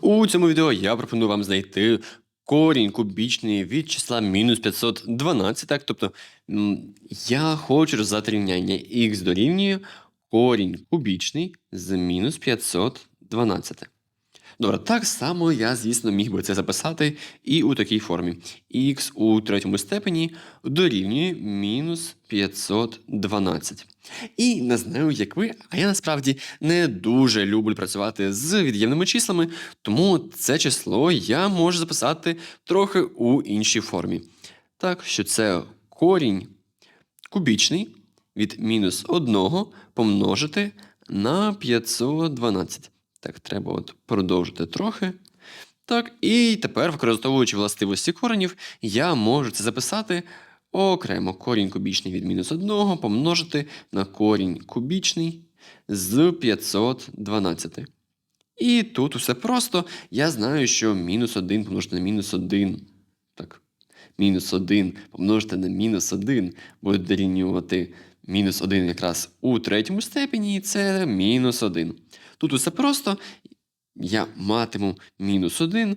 У цьому відео я пропоную вам знайти корінь кубічний від числа мінус 512. Так? Тобто я хочу розв'язати рівняння х дорівнює корінь кубічний з мінус 512. Добре, так само я, звісно, міг би це записати і у такій формі. х у третьому степені дорівнює мінус 512. І не знаю, як ви, а я насправді не дуже люблю працювати з від'ємними числами, тому це число я можу записати трохи у іншій формі. Так, що це корінь кубічний від мінус 1 помножити на 512. Так, треба от продовжити трохи. Так, і тепер, використовуючи властивості коренів, я можу це записати окремо корінь кубічний від мінус 1 помножити на корінь кубічний з 512. І тут усе просто. Я знаю, що мінус 1 помножити на мінус 1. Так, мінус 1 помножити на мінус 1 буде дорівнювати мінус 1 якраз у третьому степені, це мінус 1. Тут усе просто. Я матиму мінус 1.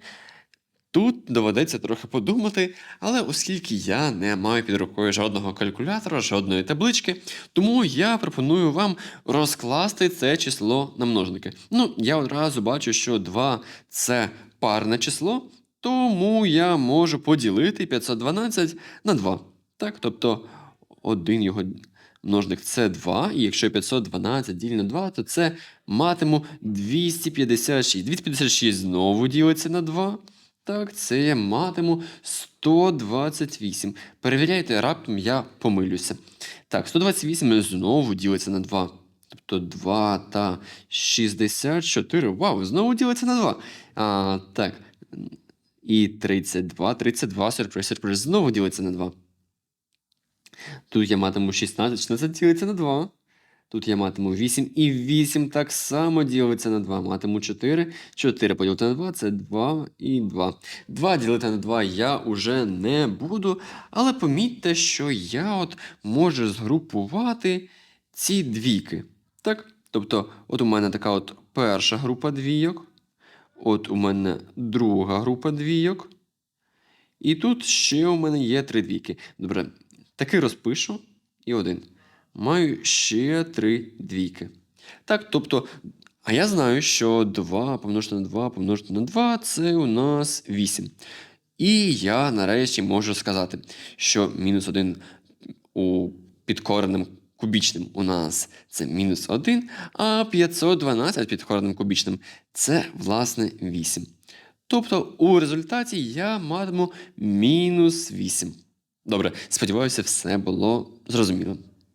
Тут доведеться трохи подумати, але оскільки я не маю під рукою жодного калькулятора, жодної таблички, тому я пропоную вам розкласти це число на множники. Ну, я одразу бачу, що 2 це парне число, тому я можу поділити 512 на 2. Так, тобто один його множник це 2, і якщо 512 ділить на 2, то це матиму 256. 256 знову ділиться на 2. Так, це я матиму 128. Перевіряйте, раптом я помилюся. Так, 128 знову ділиться на 2. Тобто 2 та 64. Вау, знову ділиться на 2. А, так. І 32. 32, сюрприз, сюрприз, знову ділиться на 2. Тут я матиму 16, 16 ділиться на 2. Тут я матиму 8 і 8 так само ділиться на 2. Матиму 4. 4 поділити на 2 це 2 і 2. 2 ділити на 2 я уже не буду. Але помітьте, що я от можу згрупувати ці двійки. Так? Тобто, от у мене така от перша група двійок. От у мене друга група двійок. І тут ще у мене є три двійки. Добре, таки розпишу і один. Маю ще три двійки. Так, тобто, а я знаю, що 2 помножити на 2 помножити на 2 це у нас 8. І я нарешті можу сказати, що мінус 1 у підкореним кубічним у нас це мінус 1, а 512 підкореним кубічним це, власне, 8. Тобто, у результаті я матиму мінус 8. Добре, сподіваюся, все було зрозуміло.